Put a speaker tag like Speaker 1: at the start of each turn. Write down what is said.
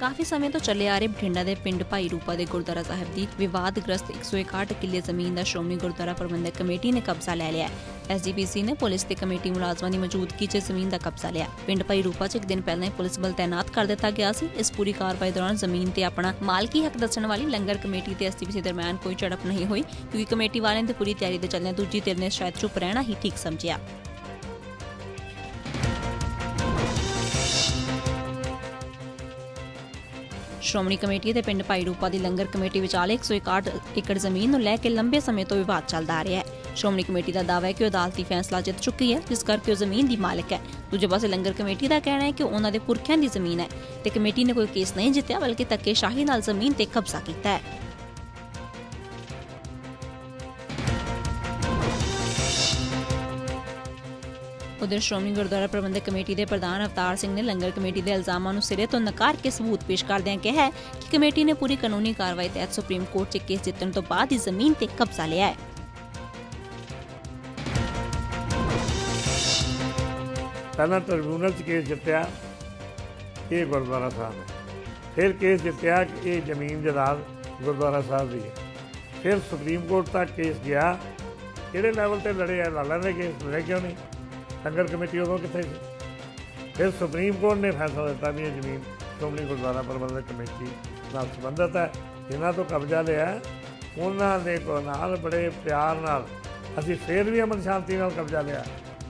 Speaker 1: ਕਾਫੀ ਸਮੇਂ ਤੋਂ ਚੱਲੇ ਆ ਰਹੇ ਬਠਿੰਡਾ ਦੇ ਪਿੰਡ ਭਾਈ ਰੂਪਾ ਦੇ ਗੁਰਦੁਆਰਾ ਸਾਹਿਬ ਦੀ ਵਿਵਾਦਗ੍ਰਸਤ 161 ਕਿੱਲੇ ਜ਼ਮੀਨ ਦਾ ਸ਼੍ਰੋਮਣੀ ਗੁਰਦੁਆਰਾ ਪ੍ਰਬੰਧਕ ਕਮੇਟੀ ਨੇ ਕਬਜ਼ਾ ਲੈ ਲਿਆ ਹੈ। ਐਸਜੀਪੀਸੀ ਨੇ ਪੁਲਿਸ ਤੇ ਕਮੇਟੀ ਮੁਲਾਜ਼ਮਾਂ ਦੀ ਮੌਜੂਦਗੀ 'ਚ ਜ਼ਮੀਨ ਦਾ ਕਬਜ਼ਾ ਲਿਆ। ਪਿੰਡ ਭਾਈ ਰੂਪਾ 'ਚ ਇੱਕ ਦਿਨ ਪਹਿਲਾਂ ਹੀ ਪੁਲਿਸ ਬਲ ਤਾਇਨਾਤ ਕਰ ਦਿੱਤਾ ਗਿਆ ਸੀ। ਇਸ ਪੂਰੀ ਕਾਰਵਾਈ ਦੌਰਾਨ ਜ਼ਮੀਨ ਤੇ ਆਪਣਾ ਮਾਲਕੀ ਹੱਕ ਦੱਸਣ ਵਾਲੀ ਲੰਗਰ ਕਮੇਟੀ ਤੇ ਐਸਜੀਪੀਸੀ ਦਰਮਿਆਨ ਕੋਈ ਝੜਪ ਨਹੀਂ ਹੋਈ। ਕਿਉਂਕਿ ਕਮੇਟੀ ਵਾਲਿਆਂ ਦੀ ਪੂਰੀ ਤਿਆਰੀ ਦੇ ਚੱਲਦਿਆਂ ਦੂਜੀ ਧਿਰ ਨੇ ਸ਼ਾਇਦ ਚੁੱਪ ਰਹਿਣਾ ਹੀ ਠੀਕ ਸਮਝਿਆ। ਸ਼੍ਰੋਮਣੀ ਕਮੇਟੀ ਤੇ ਪਿੰਡ ਭਾਈ ਰੂਪਾ ਦੀ ਲੰਗਰ ਕਮੇਟੀ ਵਿਚਾਲੇ 161 ਏਕੜ ਜ਼ਮੀਨ ਨੂੰ ਲੈ ਕੇ ਲੰਬੇ ਸਮੇਂ ਤੋਂ ਵਿਵਾਦ ਚੱਲਦਾ ਆ ਰਿਹਾ ਹੈ। ਸ਼੍ਰੋਮਣੀ ਕਮੇਟੀ ਦਾ ਦਾਅਵਾ ਹੈ ਕਿ ਉਹ ਅਦਾਲਤੀ ਫੈਸਲਾ ਜਿੱਤ ਚੁੱਕੀ ਹੈ, ਜਿਸ ਕਰਕੇ ਉਹ ਜ਼ਮੀਨ ਦੀ ਮਾਲਕ ਹੈ। ਦੂਜੇ ਪਾਸੇ ਲੰਗਰ ਕਮੇਟੀ ਦਾ ਕਹਿਣਾ ਹੈ ਕਿ ਉਹਨਾਂ ਦੇ ਪੁਰਖਿਆਂ ਦੀ ਜ਼ਮੀਨ ਹੈ ਤੇ ਕਮੇਟੀ ਨੇ ਕੋਈ ਕੇਸ ਨਹੀਂ ਜਿੱਤਿਆ, ਬਲਕਿ ਧੱਕੇਸ਼ਾਹੀ ਨਾਲ ਜ਼ਮੀਨ ਤੇ ਕਬਜ਼ਾ ਕੀਤਾ ਹੈ। ਉਧਰ ਸ਼੍ਰੋਮਣੀ ਗੁਰਦੁਆਰਾ ਪ੍ਰਬੰਧਕ ਕਮੇਟੀ ਦੇ ਪ੍ਰਧਾਨ ਅਵਤਾਰ ਸਿੰਘ ਨੇ ਲੰਗਰ ਕਮੇਟੀ ਦੇ ਇਲਜ਼ਾਮਾਂ ਨੂੰ ਸਿਰੇ ਤੋਂ ਨਕਾਰ ਕੇ ਸਬੂਤ ਪੇਸ਼ ਕਰਦਿਆਂ ਕਿਹਾ ਕਿ ਕਮੇਟੀ ਨੇ ਪੂਰੀ ਕਾਨੂੰਨੀ ਕਾਰਵਾਈ ਤਹਿਤ ਸੁਪਰੀਮ ਕੋਰਟ 'ਚ ਕੇਸ ਜਿੱਤਣ ਤੋਂ ਬਾਅਦ ਹੀ ਜ਼ਮੀਨ ਤੇ ਕਬਜ਼ਾ ਲਿਆ ਹੈ।
Speaker 2: ਪਹਿਲਾਂ ਟ੍ਰਿਬਿਊਨਲ 'ਚ ਕੇਸ ਜਿੱਤਿਆ, ਇਹ ਗੁਰਦੁਆਰਾ ਸਾਹਿਬ ਹੈ। ਫਿਰ ਕੇਸ ਜਿੱਤਿਆ ਕਿ ਇਹ ਜ਼ਮੀਨ ਜਾਇਦਾਦ ਗੁਰਦੁਆਰਾ ਸਾਹਿਬ ਦੀ ਹੈ। ਫਿਰ ਸੁਪਰੀਮ ਕੋਰਟ ਤੱਕ ਕੇਸ ਗਿਆ। ਕਿਹੜੇ ਲੈਵਲ ਤੇ ਲੜੇ ਆ? ਲਾਲਾ ਨੇ ਕੇਸ ਲੜੇ ਕਿਉਂ ਨਹੀਂ? ਸੰਗਤ ਕਮੇਟੀ ਉਦੋਂ ਕਿੱਥੇ ਸੀ? ਫਿਰ ਸੁਪਰੀਮ ਕੋਰਟ ਨੇ ਫੈਸਲਾ ਦਿੱਤਾ ਵੀ ਇਹ ਜ਼ਮੀਨ ਸ਼੍ਰੋਮਣੀ ਗੁਰਦੁਆਰਾ ਪ੍ਰਬੰਧਕ ਕਮੇਟੀ ਨਾਲ ਸੰਬੰਧਿਤ ਹੈ। ਜਿਨ੍ਹਾਂ ਤੋਂ ਕਬਜ਼ਾ ਲਿਆ, ਉਹਨਾਂ ਦੇ ਕੋ ਨਾਲ ਬੜੇ ਪਿਆਰ ਨਾਲ ਅਸੀਂ ਫੇਰ ਵੀ ਅਮਨ ਸ਼ਾਂਤੀ ਨਾਲ ਕਬਜ਼ਾ ਲਿਆ।